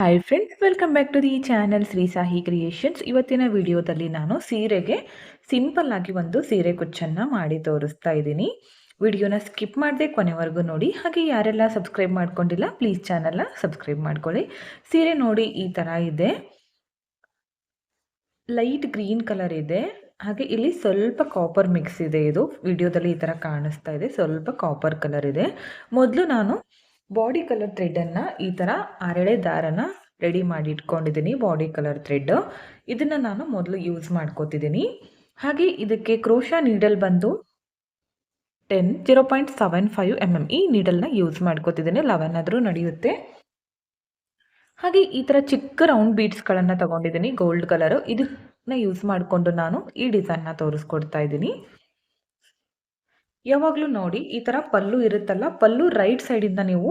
Hi friends welcome back to the channel Shri Sahi creations ಇವತ್ತಿನ ವಿಡಿಯೋದಲ್ಲಿ ನಾನು ಸೀರೆಗೆ ಸಿಂಪಲ್ ಆಗಿ ಒಂದು ಸೀರೆ ಕುಚ್ಚನ್ನು ಮಾಡಿ ತೋರಿಸ್ತಾ ಇದ್ದೀನಿ. ವಿಡಿಯೋನ ಸ್ಕಿಪ್ ಮಾಡದೆ ಕೊನೆವರೆಗೂ ನೋಡಿ. ಹಾಗೆ ಯಾರೆಲ್ಲ ಸಬ್ಸ್ಕ್ರೈಬ್ ಮಾಡ್ಕೊಂಡಿಲ್ಲ ಪ್ಲೀಸ್ ಚಾನಲ್ನ ಸಬ್ಸ್ಕ್ರೈಬ್ ಮಾಡ್ಕೊಳ್ಳಿ. ಸೀರೆ ನೋಡಿ ಈ ಥರ ಇದೆ. ಲೈಟ್ ಗ್ರೀನ್ ಕಲರ್ ಇದೆ. ಹಾಗೆ ಇಲ್ಲಿ ಸ್ವಲ್ಪ ಕಾಪರ್ ಮಿಕ್ಸ್ ಇದೆ ಇದು. ವಿಡಿಯೋದಲ್ಲಿ ಈ ಥರ ಕಾಣಿಸ್ತಾ ಇದೆ. ಸ್ವಲ್ಪ ಕಾಪರ್ ಕಲರ್ ಇದೆ. ಮೊದಲು ನಾನು ಬಾಡಿ ಕಲರ್ ಥ್ರೆಡನ್ನು ಈ ಥರ ಅರಳೆ ದಾರನ ರೆಡಿ ಮಾಡಿ ಇಟ್ಕೊಂಡಿದ್ದೀನಿ ಬಾಡಿ ಕಲರ್ ಥ್ರೆಡ್ ಇದನ್ನು ನಾನು ಮೊದಲು ಯೂಸ್ ಮಾಡ್ಕೋತಿದ್ದೀನಿ. ಹಾಗೆ ಇದಕ್ಕೆ ಕ್ರೋಶಾ ನೀಡಲ್ ಬಂದು ten zero point seven five M M ಈ ನೀಡಲ್ನ ಯೂಸ್ ಮಾಡ್ಕೋತಿದ್ದೀನಿ. ಲೆವೆನ್ ಆದರೂ ನಡೆಯುತ್ತೆ. ಹಾಗೆ ಈ ಥರ ಚಿಕ್ಕ ರೌಂಡ್ ಬೀಡ್ಸ್ಗಳನ್ನು ತಗೊಂಡಿದ್ದೀನಿ ಗೋಲ್ಡ್ ಕಲರು ಇದನ್ನ ಯೂಸ್ ಮಾಡಿಕೊಂಡು ನಾನು ಈ ಡಿಸೈನ್ನ ತೋರಿಸ್ಕೊಡ್ತಾ ಇದ್ದೀನಿ. ಯಾವಾಗಲೂ ನೋಡಿ, ಈ ಥರ ಪಲ್ಲು ಇರುತ್ತಲ್ಲ, ಪಲ್ಲು ರೈಟ್ ಸೈಡಿಂದ ನೀವು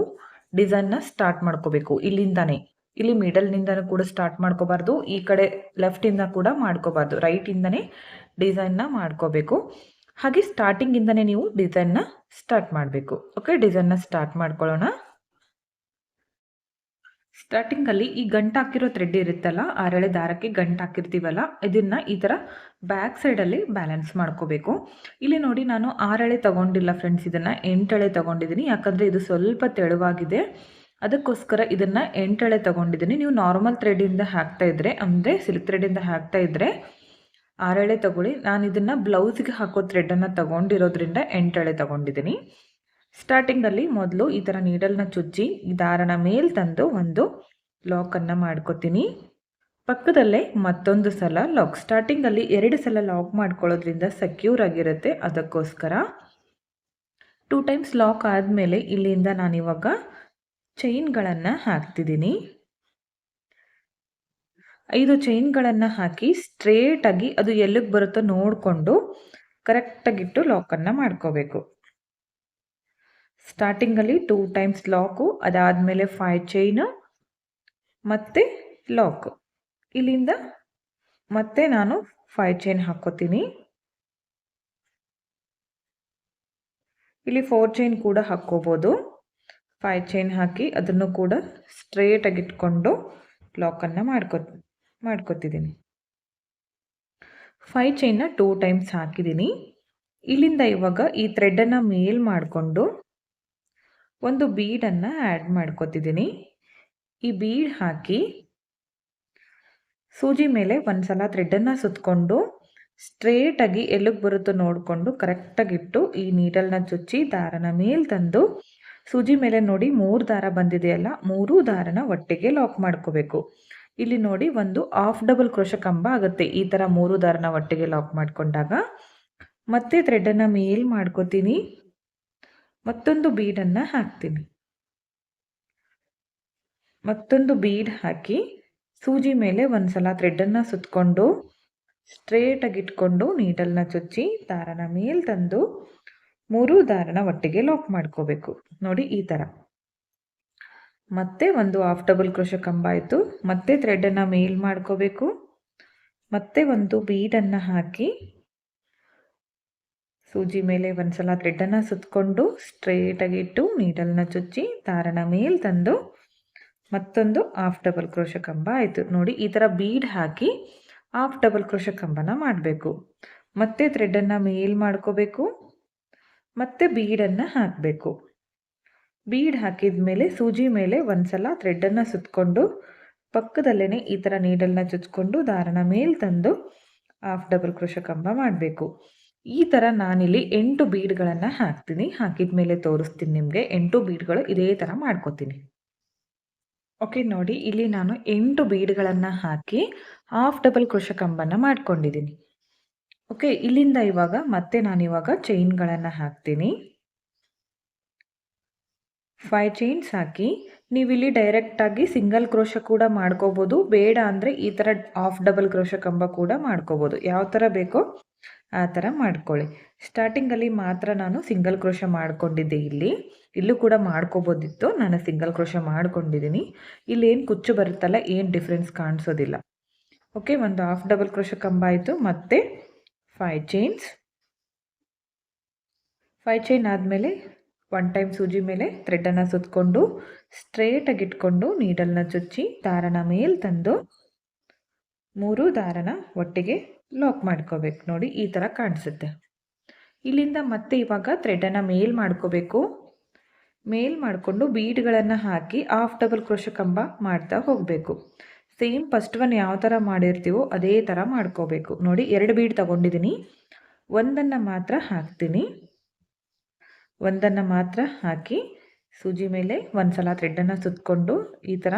ಡಿಸೈನ್ನ ಸ್ಟಾರ್ಟ್ ಮಾಡ್ಕೋಬೇಕು. ಇಲ್ಲಿಂದಾನೇ. ಇಲ್ಲಿ ಮಿಡಲ್ನಿಂದನೂ ಕೂಡ ಸ್ಟಾರ್ಟ್ ಮಾಡ್ಕೋಬಾರ್ದು. ಈ ಕಡೆ ಲೆಫ್ಟಿಂದ ಕೂಡ ಮಾಡ್ಕೋಬಾರ್ದು. ರೈಟಿಂದನೇ ಡಿಸೈನ್ನ ಮಾಡ್ಕೋಬೇಕು. ಹಾಗೆ ಸ್ಟಾರ್ಟಿಂಗಿಂದನೇ ನೀವು ಡಿಸೈನ್ನ ಸ್ಟಾರ್ಟ್ ಮಾಡಬೇಕು. ಓಕೆ ಡಿಸೈನ್ನ ಸ್ಟಾರ್ಟ್ ಮಾಡ್ಕೊಳ್ಳೋಣ. ಸ್ಟಾರ್ಟಿಂಗಲ್ಲಿ ಈ ಗಂಟು ಹಾಕಿರೋ ಥ್ರೆಡ್ ಇರುತ್ತಲ್ಲ, ಆರಳೆ ದಾರಕ್ಕೆ ಗಂಟು ಹಾಕಿರ್ತೀವಲ್ಲ, ಇದನ್ನು ಈ ಥರ ಬ್ಯಾಕ್ ಸೈಡಲ್ಲಿ ಬ್ಯಾಲೆನ್ಸ್ ಮಾಡ್ಕೋಬೇಕು. ಇಲ್ಲಿ ನೋಡಿ ನಾನು ಆರೆಳೆ ತಗೊಂಡಿಲ್ಲ ಫ್ರೆಂಡ್ಸ್ ಇದನ್ನು ಎಂಟಳೆ ತಗೊಂಡಿದ್ದೀನಿ ಯಾಕಂದರೆ ಇದು ಸ್ವಲ್ಪ ತೆಳುವಾಗಿದೆ. ಅದಕ್ಕೋಸ್ಕರ ಇದನ್ನು ಎಂಟಳೆ ತಗೊಂಡಿದ್ದೀನಿ ನೀವು ನಾರ್ಮಲ್ ಥ್ರೆಡಿಂದ ಹಾಕ್ತಾ ಇದ್ರೆ, ಅಂದರೆ ಸಿಲ್ಕ್ ಥ್ರೆಡಿಂದ ಹಾಕ್ತಾ ಇದ್ರೆ, ಆರಳೆ ತಗೊಳ್ಳಿ. ನಾನು ಇದನ್ನು ಬ್ಲೌಸ್ಗೆ ಹಾಕೋ ಥ್ರೆಡನ್ನು ತಗೊಂಡಿರೋದ್ರಿಂದ ಎಂಟಳೆ ತಗೊಂಡಿದ್ದೀನಿ ಸ್ಟಾರ್ಟಿಂಗಲ್ಲಿ ಮೊದಲು ಈ ಥರ ನೀಡಲ್ನ ಚುಚ್ಚಿ, ಈ ದಾರನ ಮೇಲೆ ತಂದು ಒಂದು ಲಾಕನ್ನು ಮಾಡ್ಕೋತೀನಿ. ಪಕ್ಕದಲ್ಲೇ ಮತ್ತೊಂದು ಸಲ ಲಾಕ್ ಸ್ಟಾರ್ಟಿಂಗಲ್ಲಿ ಎರಡು ಸಲ ಲಾಕ್ ಮಾಡ್ಕೊಳ್ಳೋದ್ರಿಂದ ಸೆಕ್ಯೂರ್ ಆಗಿರುತ್ತೆ ಅದಕ್ಕೋಸ್ಕರ. ಟೂ ಟೈಮ್ಸ್ ಲಾಕ್ ಆದಮೇಲೆ ಇಲ್ಲಿಂದ ನಾನಿವಾಗ ಚೈನ್ಗಳನ್ನು ಹಾಕ್ತಿದ್ದೀನಿ. ಐದು ಚೈನ್ಗಳನ್ನು ಹಾಕಿ ಸ್ಟ್ರೇಟಾಗಿ ಅದು ಎಲ್ಲಿಗೆ ಬರುತ್ತೋ ನೋಡಿಕೊಂಡು ಕರೆಕ್ಟಾಗಿಟ್ಟು ಲಾಕನ್ನು ಮಾಡ್ಕೋಬೇಕು. ಸ್ಟಾರ್ಟಿಂಗಲ್ಲಿ ಟೂ ಟೈಮ್ಸ್ ಲಾಕು ಅದಾದಮೇಲೆ ಫೈವ್ ಚೈನು ಮತ್ತು ಲಾಕು ಇಲ್ಲಿಂದ ಮತ್ತೆ ನಾನು ಫೈವ್ ಚೈನ್ ಹಾಕೋತೀನಿ ಇಲ್ಲಿ ಫೋರ್ ಚೈನ್ ಕೂಡ ಹಾಕ್ಕೋಬೋದು. ಫೈವ್ ಚೈನ್ ಹಾಕಿ ಅದನ್ನು ಕೂಡ ಸ್ಟ್ರೇಟಾಗಿ ಇಟ್ಕೊಂಡು ಲಾಕನ್ನು ಮಾಡ್ಕೊ, ಮಾಡ್ಕೊತಿದ್ದೀನಿ. ಫೈವ್ ಚೈನ್ನ ಟೂ ಟೈಮ್ಸ್ ಹಾಕಿದ್ದೀನಿ. ಇಲ್ಲಿಂದ ಇವಾಗ ಈ ಥ್ರೆಡನ್ನು ಮೇಲ್ ಮಾಡಿಕೊಂಡು ಒಂದು ಬೀಡನ್ನು ಆ್ಯಡ್ ಮಾಡ್ಕೋತಿದ್ದೀನಿ ಈ ಬೀಡ್ ಹಾಕಿ ಸೂಜಿ ಮೇಲೆ ಒಂದು ಸಲ ಥ್ರೆಡನ್ನು ಸುತ್ತಕೊಂಡು ಸ್ಟ್ರೇಟಾಗಿ ಎಲ್ಲಿಗೆ ಬರುತ್ತೋ ನೋಡಿಕೊಂಡು ಕರೆಕ್ಟಾಗಿಟ್ಟು ಈ ನೀಡಲ್ನ ಚುಚ್ಚಿ ದಾರನ ಮೇಲೆ ತಂದು ಸೂಜಿ ಮೇಲೆ ನೋಡಿ ಮೂರು ದಾರ ಬಂದಿದೆಯಲ್ಲ ಮೂರೂ ದಾರನ ಒಟ್ಟಿಗೆ ಲಾಕ್ ಮಾಡ್ಕೋಬೇಕು. ಇಲ್ಲಿ ನೋಡಿ ಒಂದು ಆಫ್ ಡಬಲ್ ಕ್ರೋಶ ಕಂಬ ಆಗುತ್ತೆ. ಈ ಥರ ಮೂರು ದಾರನ ಒಟ್ಟಿಗೆ ಲಾಕ್ ಮಾಡಿಕೊಂಡಾಗ ಮತ್ತೆ ಥ್ರೆಡ್ಡನ್ನು ಮೇಲ್ ಮಾಡ್ಕೋತೀನಿ. ಮತ್ತೊಂದು ಬೀಡನ್ನು ಹಾಕ್ತೀನಿ. ಮತ್ತೊಂದು ಬೀಡ್ ಹಾಕಿ ಸೂಜಿ ಮೇಲೆ ಒಂದು ಸಲ ಥ್ರೆಡ್ಡನ್ನು ಸುತ್ತಕೊಂಡು ಸ್ಟ್ರೇಟಾಗಿ ಇಟ್ಕೊಂಡು ನೀಡಲ್ನ ಚುಚ್ಚಿ ದಾರನ ಮೇಲೆ ತಂದು ಮೂರು ದಾರನ ಒಟ್ಟಿಗೆ ಲಾಕ್ ಮಾಡ್ಕೋಬೇಕು. ನೋಡಿ ಈ ಥರ ಮತ್ತೆ ಒಂದು ಹಾಫ್ ಡಬಲ್ ಕ್ರೋಶ ಕಂಬ ಆಯಿತು. ಮತ್ತೆ ಥ್ರೆಡ್ಡನ್ನು ಮೇಲ್ ಮಾಡ್ಕೋಬೇಕು. ಮತ್ತೆ ಒಂದು ಬೀಡನ್ನು ಹಾಕಿ ಸೂಜಿ ಮೇಲೆ ಒಂದ್ಸಲ ಥ್ರೆಡ್ಡನ್ನು ಸುತ್ತಕೊಂಡು ಸ್ಟ್ರೇಟಾಗಿ ಇಟ್ಟು ನೀಡಲ್ನ ಚುಚ್ಚಿ ದಾರನ ಮೇಲೆ ತಂದು ಮತ್ತೊಂದು ಹಾಫ್ ಡಬಲ್ ಕ್ರೋಶ ಕಂಬ ಆಯಿತು. ನೋಡಿ, ಈ ಥರ ಬೀಡ್ ಹಾಕಿ ಹಾಫ್ ಡಬಲ್ ಕ್ರೋಶ ಕಂಬನ ಮಾಡಬೇಕು. ಮತ್ತೆ ಥ್ರೆಡ್ಡನ್ನು ಮೇಲ್ ಮಾಡ್ಕೋಬೇಕು. ಮತ್ತೆ ಬೀಡನ್ನು ಹಾಕಬೇಕು. ಬೀಡ್ ಹಾಕಿದ ಮೇಲೆ ಸೂಜಿ ಮೇಲೆ ಒಂದ್ಸಲ ಥ್ರೆಡ್ಡನ್ನು ಸುತ್ತಕೊಂಡು ಪಕ್ಕದಲ್ಲೇ ಈ ಥರ ನೀಡಲ್ನ ಚುಚ್ಕೊಂಡು ದಾರನ ಮೇಲೆ ತಂದು ಹಾಫ್ ಡಬಲ್ ಕ್ರೋಶ ಕಂಬ ಮಾಡಬೇಕು. ಈ ಥರ ನಾನಿಲ್ಲಿ ಎಂಟು ಬೀಡ್ಗಳನ್ನು ಹಾಕ್ತೀನಿ. ಹಾಕಿದ ಮೇಲೆ ತೋರಿಸ್ತೀನಿ ನಿಮಗೆ. ಎಂಟು ಬೀಡ್ಗಳು ಇದೇ ಥರ ಮಾಡ್ಕೋತೀನಿ. ಓಕೆ ನೋಡಿ, ಇಲ್ಲಿ ನಾನು ಎಂಟು ಬೀಡ್ಗಳನ್ನು ಹಾಕಿ ಹಾಫ್ ಡಬಲ್ ಕೃಷ ಕಂಬನ ಮಾಡ್ಕೊಂಡಿದ್ದೀನಿ ಓಕೆ ಇಲ್ಲಿಂದ ಇವಾಗ ಮತ್ತೆ ನಾನಿವಾಗ ಚೈನ್ಗಳನ್ನು ಹಾಕ್ತೀನಿ. ಫೈವ್ ಚೈನ್ಸ್ ಹಾಕಿ ನೀವಿಲ್ಲಿ ಡೈರೆಕ್ಟಾಗಿ ಸಿಂಗಲ್ ಕ್ರೋಶ ಕೂಡ ಮಾಡ್ಕೋಬೋದು. ಬೇಡ ಅಂದರೆ ಈ ಥರ ಹಾಫ್ ಡಬಲ್ ಕ್ರೋಶ ಕಂಬ ಕೂಡ ಮಾಡ್ಕೋಬೋದು. ಯಾವ ಥರ ಬೇಕೋ ಆ ಥರ ಮಾಡ್ಕೊಳ್ಳಿ. ಸ್ಟಾರ್ಟಿಂಗಲ್ಲಿ ಮಾತ್ರ ನಾನು ಸಿಂಗಲ್ ಕ್ರೋಶ ಮಾಡಿಕೊಂಡಿದ್ದೆ ಇಲ್ಲಿ. ಇಲ್ಲೂ ಕೂಡ ಮಾಡ್ಕೋಬೋದಿತ್ತು. ನಾನು ಸಿಂಗಲ್ ಕ್ರೋಶ ಮಾಡ್ಕೊಂಡಿದ್ದೀನಿ. ಇಲ್ಲಿ ಏನು ಕುಚ್ಚು ಬರುತ್ತಲ್ಲ, ಏನು ಡಿಫ್ರೆನ್ಸ್ ಕಾಣಿಸೋದಿಲ್ಲ. ಓಕೆ ಒಂದು ಹಾಫ್ ಡಬಲ್ ಕ್ರೋಶ ಕಂಬ ಆಯಿತು. ಮತ್ತು ಫೈವ್ ಚೈನ್ಸ್ ಫೈವ್ ಚೈನ್ ಆದಮೇಲೆ ಒನ್ ಟೈಮ್ ಸೂಜಿ ಮೇಲೆ ಥ್ರೆಡ್ಡನ್ನು ಸುತ್ತಕೊಂಡು ಸ್ಟ್ರೇಟಾಗಿ ಇಟ್ಕೊಂಡು ನೀಡಲ್ನ ಚುಚ್ಚಿ, ದಾರನ ಮೇಲೆ ತಂದು, ಮೂರು ದಾರನ ಒಟ್ಟಿಗೆ ಲಾಕ್ ಮಾಡ್ಕೋಬೇಕು. ನೋಡಿ, ಈ ಥರ ಕಾಣಿಸುತ್ತೆ. ಇಲ್ಲಿಂದ ಮತ್ತೆ ಇವಾಗ ಥ್ರೆಡನ್ನು ಮೇಲ್ ಮಾಡ್ಕೋಬೇಕು. ಮೇಲ್ ಮಾಡಿಕೊಂಡು ಬೀಡ್ಗಳನ್ನು ಹಾಕಿ ಆಫ್ ಡಬಲ್ ಕ್ರೋಶ ಕಂಬ ಮಾಡ್ತಾ ಹೋಗಬೇಕು. ಸೇಮ್ ಫಸ್ಟ್ ಒನ್ ಯಾವ ಥರ ಮಾಡಿರ್ತೀವೋ ಅದೇ ಥರ ಮಾಡ್ಕೋಬೇಕು. ನೋಡಿ, ಎರಡು ಬೀಡ್ ತಗೊಂಡಿದ್ದೀನಿ ಒಂದನ್ನು ಮಾತ್ರ ಹಾಕ್ತೀನಿ. ಒಂದನ್ನು ಮಾತ್ರ ಹಾಕಿ ಸೂಜಿ ಮೇಲೆ ಒಂದು ಸಲ ಥ್ರೆಡ್ಡನ್ನು ಸುತ್ತಕೊಂಡು ಈ ಥರ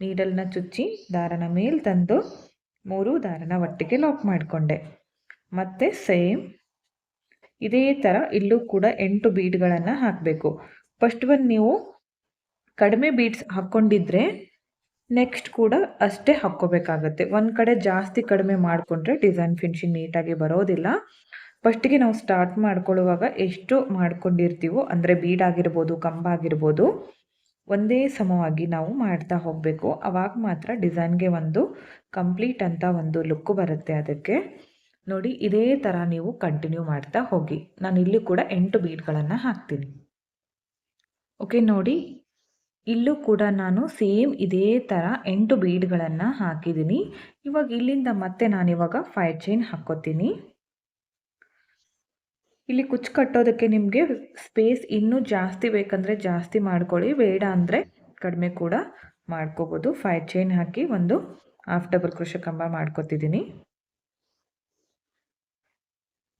ನೀಡಲ್ನ ಚುಚ್ಚಿ ದಾರನ ಮೇಲೆ ತಂದು ಮೂರು ದಾರನ ಒಟ್ಟಿಗೆ ಲಾಕ್ ಮಾಡಿಕೊಂಡೆ. ಮತ್ತೆ ಸೇಮ್ ಇದೇ ಥರ ಇಲ್ಲೂ ಕೂಡ ಎಂಟು ಬೀಡ್ಗಳನ್ನು ಹಾಕಬೇಕು. ಫಸ್ಟ್ ಒನ್ ನೀವು ಕಡಿಮೆ ಬೀಡ್ಸ್ ಹಾಕ್ಕೊಂಡಿದ್ರೆ ನೆಕ್ಸ್ಟ್ ಕೂಡ ಅಷ್ಟೇ ಹಾಕ್ಕೋಬೇಕಾಗತ್ತೆ. ಒಂದು ಕಡೆ ಜಾಸ್ತಿ ಕಡಿಮೆ ಮಾಡಿಕೊಂಡ್ರೆ ಡಿಸೈನ್ ಫಿನಿಶಿಂಗ್ ನೀಟಾಗಿ ಬರೋದಿಲ್ಲ. ಫಸ್ಟಿಗೆ ನಾವು ಸ್ಟಾರ್ಟ್ ಮಾಡ್ಕೊಳ್ಳುವಾಗ ಎಷ್ಟು ಮಾಡ್ಕೊಂಡಿರ್ತೀವೋ, ಅಂದರೆ ಬೀಡ್ ಆಗಿರ್ಬೋದು, ಕಂಬ ಆಗಿರ್ಬೋದು ಒಂದೇ ಸಮವಾಗಿ ನಾವು ಮಾಡ್ತಾ ಹೋಗಬೇಕು. ಅವಾಗ ಮಾತ್ರ ಡಿಸೈನ್ಗೆ ಒಂದು ಕಂಪ್ಲೀಟ್ ಅಂತ ಒಂದು ಲುಕ್ ಬರುತ್ತೆ ಅದಕ್ಕೆ. ನೋಡಿ, ಇದೇ ಥರ ನೀವು ಕಂಟಿನ್ಯೂ ಮಾಡ್ತಾ ಹೋಗಿ. ನಾನು ಇಲ್ಲೂ ಕೂಡ ಎಂಟು ಬೀಡ್ಗಳನ್ನು ಹಾಕ್ತೀನಿ. ಓಕೆ, ನೋಡಿ. ಇಲ್ಲೂ ಕೂಡ ನಾನು ಸೇಮ್ ಇದೇ ಥರ ಎಂಟು ಬೀಡ್ಗಳನ್ನು ಹಾಕಿದ್ದೀನಿ. ಇವಾಗ ಇಲ್ಲಿಂದ ಮತ್ತೆ ನಾನಿವಾಗ ಫೈವ್ ಚೈನ್ ಹಾಕ್ಕೋತೀನಿ ಇಲ್ಲಿ ಕುಚ್ಚು ಕಟ್ಟೋದಕ್ಕೆ ನಿಮಗೆ ಸ್ಪೇಸ್ ಇನ್ನೂ ಜಾಸ್ತಿ ಬೇಕಂದರೆ ಜಾಸ್ತಿ ಮಾಡ್ಕೊಳ್ಳಿ. ಬೇಡ ಅಂದರೆ ಕಡಿಮೆ ಕೂಡ ಮಾಡ್ಕೋಬೋದು. ಫೈವ್ ಚೈನ್ ಹಾಕಿ ಒಂದು ಹಾಫ್ ಡಬಲ್ ಕೃಷ ಕಂಬ ಮಾಡ್ಕೊತಿದ್ದೀನಿ.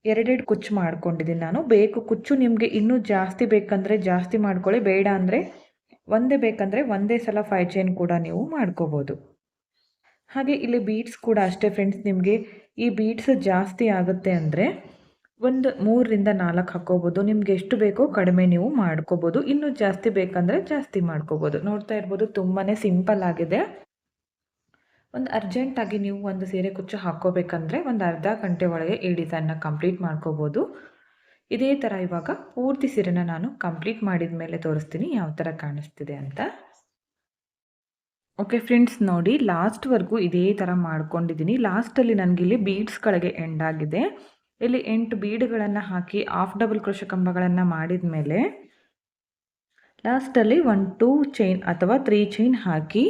ಎರಡೆರಡು ಕುಚ್ಚು ಮಾಡ್ಕೊಂಡಿದ್ದೀನಿ ನಾನು. ಬೇಕು ಕುಚ್ಚು ನಿಮಗೆ ಇನ್ನೂ ಜಾಸ್ತಿ ಬೇಕಂದರೆ ಜಾಸ್ತಿ ಮಾಡ್ಕೊಳ್ಳಿ. ಬೇಡ ಅಂದರೆ ಒಂದೇ ಬೇಕಂದರೆ ಒಂದೇ ಸಲ ಫೈವ್ ಚೈನ್ ಕೂಡ ನೀವು ಮಾಡ್ಕೋಬೋದು. ಹಾಗೆ ಇಲ್ಲಿ ಬೀಟ್ಸ್ ಕೂಡ ಅಷ್ಟೇ ಫ್ರೆಂಡ್ಸ್ ನಿಮಗೆ ಈ ಬೀಟ್ಸ್ ಜಾಸ್ತಿ ಆಗುತ್ತೆ ಅಂದರೆ ಒಂದು ಮೂರರಿಂದ ನಾಲ್ಕು ಹಾಕೋಬೋದು. ನಿಮ್ಗೆ ಎಷ್ಟು ಬೇಕೋ ಕಡಿಮೆ ನೀವು ಮಾಡ್ಕೋಬೋದು. ಇನ್ನೂ ಜಾಸ್ತಿ ಬೇಕಂದರೆ ಜಾಸ್ತಿ ಮಾಡ್ಕೋಬೋದು. ನೋಡ್ತಾ ಇರ್ಬೋದು ತುಂಬಾ ಸಿಂಪಲ್ ಆಗಿದೆ. ಒಂದು ಅರ್ಜೆಂಟಾಗಿ ನೀವು ಒಂದು ಸೀರೆ ಕುಚ್ಚು ಹಾಕ್ಕೋಬೇಕಂದ್ರೆ ಒಂದು ಅರ್ಧ ಗಂಟೆ ಒಳಗೆ ಈ ಡಿಸೈನ್ನ ಕಂಪ್ಲೀಟ್ ಮಾಡ್ಕೋಬೋದು. ಇದೇ ಥರ ಇವಾಗ ಪೂರ್ತಿ ಸೀರೆನ ನಾನು ಕಂಪ್ಲೀಟ್ ಮಾಡಿದ ಮೇಲೆ ತೋರಿಸ್ತೀನಿ ಯಾವ ಥರ ಕಾಣಿಸ್ತಿದೆ ಅಂತ. ಓಕೆ ಫ್ರೆಂಡ್ಸ್ ನೋಡಿ ಲಾಸ್ಟ್ವರೆಗೂ ಇದೇ ಥರ ಮಾಡ್ಕೊಂಡಿದ್ದೀನಿ ಲಾಸ್ಟಲ್ಲಿ ನನಗಿಲ್ಲಿ ಬೀಡ್ಸ್ಗಳಿಗೆ ಎಂಡ್ ಆಗಿದೆ. ಇಲ್ಲಿ ಎಂಟು ಬೀಡುಗಳನ್ನು ಹಾಕಿ ಆಫ್ ಡಬಲ್ ಕೃಷಿ ಕಂಬಗಳನ್ನು ಮಾಡಿದ ಮೇಲೆ ಲಾಸ್ಟಲ್ಲಿ ಒನ್ ಟೂ ಚೈನ್ ಅಥವಾ ತ್ರೀ ಚೈನ್ ಹಾಕಿ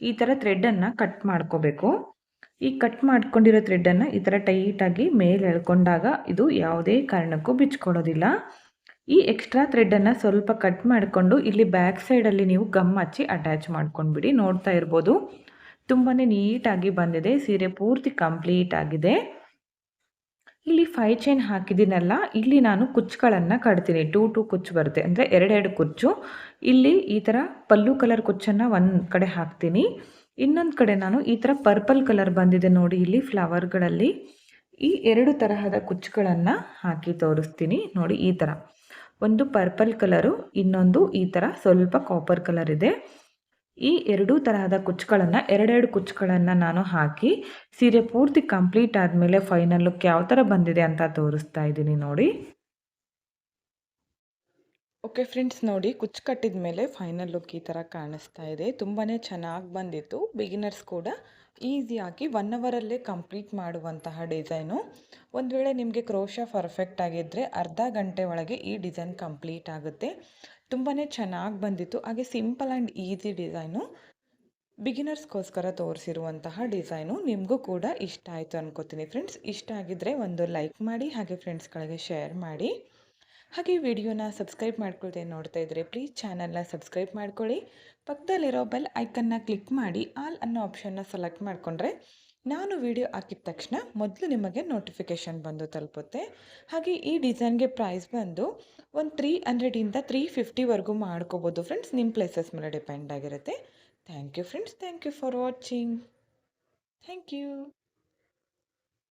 ಈ ಥರ ಥ್ರೆಡ್ಡನ್ನು ಕಟ್ ಮಾಡ್ಕೋಬೇಕು. ಈ ಕಟ್ ಮಾಡ್ಕೊಂಡಿರೋ ಥ್ರೆಡ್ಡನ್ನು ಈ ಥರ ಟೈಟಾಗಿ ಮೇಲೆ ಎಳ್ಕೊಂಡಾಗ ಇದು ಯಾವುದೇ ಕಾರಣಕ್ಕೂ ಬಿಚ್ಕೊಳ್ಳೋದಿಲ್ಲ. ಈ ಎಕ್ಸ್ಟ್ರಾ ಥ್ರೆಡ್ಡನ್ನು ಸ್ವಲ್ಪ ಕಟ್ ಮಾಡಿಕೊಂಡು ಇಲ್ಲಿ ಬ್ಯಾಕ್ ಸೈಡಲ್ಲಿ ನೀವು ಗಮ್ ಹಚ್ಚಿ ಅಟ್ಯಾಚ್ ಮಾಡ್ಕೊಂಡ್ಬಿಡಿ. ನೋಡ್ತಾ ಇರ್ಬೋದು. ತುಂಬಾ ನೀಟಾಗಿ ಬಂದಿದೆ. ಸೀರೆ ಪೂರ್ತಿ ಕಂಪ್ಲೀಟ್ ಆಗಿದೆ. ಇಲ್ಲಿ ಫೈ ಚೈನ್ ಹಾಕಿದ್ದೀನಲ್ಲ, ಇಲ್ಲಿ ನಾನು ಕುಚ್ಚುಗಳನ್ನು ಕಟ್ತೀನಿ. ಟೂ ಟೂ ಕುಚ್ಚು ಬರುತ್ತೆ. ಅಂದರೆ ಎರಡೆರಡು ಕುಚ್ಚು. ಇಲ್ಲಿ ಈ ಥರ ಪಲ್ಲು ಕಲರ್ ಕುಚ್ಚನ್ನು ಒಂದು ಕಡೆ ಹಾಕ್ತೀನಿ. ಇನ್ನೊಂದು ಕಡೆ ನಾನು ಈ ಥರ ಪರ್ಪಲ್ ಕಲರ್ ಬಂದಿದೆ ನೋಡಿ ಇಲ್ಲಿ ಫ್ಲವರ್ಗಳಲ್ಲಿ ಈ ಎರಡು ತರಹದ ಕುಚ್ಚುಗಳನ್ನು ಹಾಕಿ ತೋರಿಸ್ತೀನಿ ನೋಡಿ ಈ ಥರ ಒಂದು ಪರ್ಪಲ್ ಕಲರು ಇನ್ನೊಂದು ಈ ಥರ ಸ್ವಲ್ಪ ಕಾಪರ್ ಕಲರ್ ಇದೆ. ಈ ಎರಡೂ ತರಹದ ಕುಚ್ಚುಗಳನ್ನು ಎರಡೆರಡು ಕುಚ್ಚುಗಳನ್ನು ನಾನು ಹಾಕಿ, ಸೀರೆ ಪೂರ್ತಿ ಕಂಪ್ಲೀಟ್ ಆದಮೇಲೆ ಫೈನಲ್ ಲುಕ್ ಯಾವ ಥರ ಬಂದಿದೆ ಅಂತ ತೋರಿಸ್ತಾ ಇದ್ದೀನಿ ನೋಡಿ. ಓಕೆ ಫ್ರೆಂಡ್ಸ್ ನೋಡಿ ಕುಚ್ಚು ಕಟ್ಟಿದ ಮೇಲೆ ಫೈನಲ್ ಲುಕ್ ಈ ಥರ ಕಾಣಿಸ್ತಾ ಇದೆ. ತುಂಬಾ ಚೆನ್ನಾಗಿ ಬಂದಿತ್ತು. ಬಿಗಿನರ್ಸ್ ಕೂಡ ಈಸಿಯಾಗಿ ಒನ್ ಅವರಲ್ಲೇ ಕಂಪ್ಲೀಟ್ ಮಾಡುವಂತಹ ಡಿಸೈನು ಒಂದು ವೇಳೆ ನಿಮಗೆ ಕ್ರೋಶ ಪರ್ಫೆಕ್ಟ್ ಆಗಿದ್ದರೆ ಅರ್ಧ ಗಂಟೆ ಒಳಗೆ ಈ ಡಿಸೈನ್ ಕಂಪ್ಲೀಟ್ ಆಗುತ್ತೆ. ತುಂಬಾ ಚೆನ್ನಾಗಿ ಬಂದಿತ್ತು. ಹಾಗೆ ಸಿಂಪಲ್ ಆ್ಯಂಡ್ ಈಸಿ ಡಿಸೈನು. ಬಿಗಿನರ್ಸ್ಗೋಸ್ಕರ ತೋರಿಸಿರುವಂತಹ ಡಿಸೈನು ನಿಮಗೂ ಕೂಡ ಇಷ್ಟ ಆಯಿತು ಅನ್ಕೋತೀನಿ ಫ್ರೆಂಡ್ಸ್. ಇಷ್ಟ ಆಗಿದ್ದರೆ ಒಂದು ಲೈಕ್ ಮಾಡಿ, ಹಾಗೆ ಫ್ರೆಂಡ್ಸ್ಗಳಿಗೆ ಶೇರ್ ಮಾಡಿ. ಹಾಗೆ ವಿಡಿಯೋನ ಸಬ್ಸ್ಕ್ರೈಬ್ ಮಾಡ್ಕೊಳ್ತೇ ನೋಡ್ತಾ ಇದ್ದರೆ ಪ್ಲೀಸ್ ಚಾನಲ್ನ ಸಬ್ಸ್ಕ್ರೈಬ್ ಮಾಡ್ಕೊಳ್ಳಿ. ಪಕ್ಕದಲ್ಲಿರೋ ಬೆಲ್ ಐಕನ್ನ ಕ್ಲಿಕ್ ಮಾಡಿ, ಆಲ್ ಅನ್ನೋ ಆಪ್ಷನ್ನ ಸೆಲೆಕ್ಟ್ ಮಾಡಿಕೊಂಡ್ರೆ ನಾನು ವಿಡಿಯೋ ಹಾಕಿದ ತಕ್ಷಣ ಮೊದಲು ನಿಮಗೆ ನೋಟಿಫಿಕೇಷನ್ ಬಂದು ತಲುಪುತ್ತೆ. ಹಾಗೆ ಈ ಡಿಸೈನ್ಗೆ ಪ್ರೈಸ್ ಬಂದು ಒಂದು ತ್ರೀ ಹಂಡ್ರೆಡಿಂದ ತ್ರೀ ಫಿಫ್ಟಿವರೆಗೂ ಮಾಡ್ಕೋಬೋದು ಫ್ರೆಂಡ್ಸ್ ನಿಮ್ಮ ಪ್ಲೇಸಸ್ ಮೇಲೆ ಡಿಪೆಂಡ್ ಆಗಿರುತ್ತೆ. Thank you friends thank you for watching thank you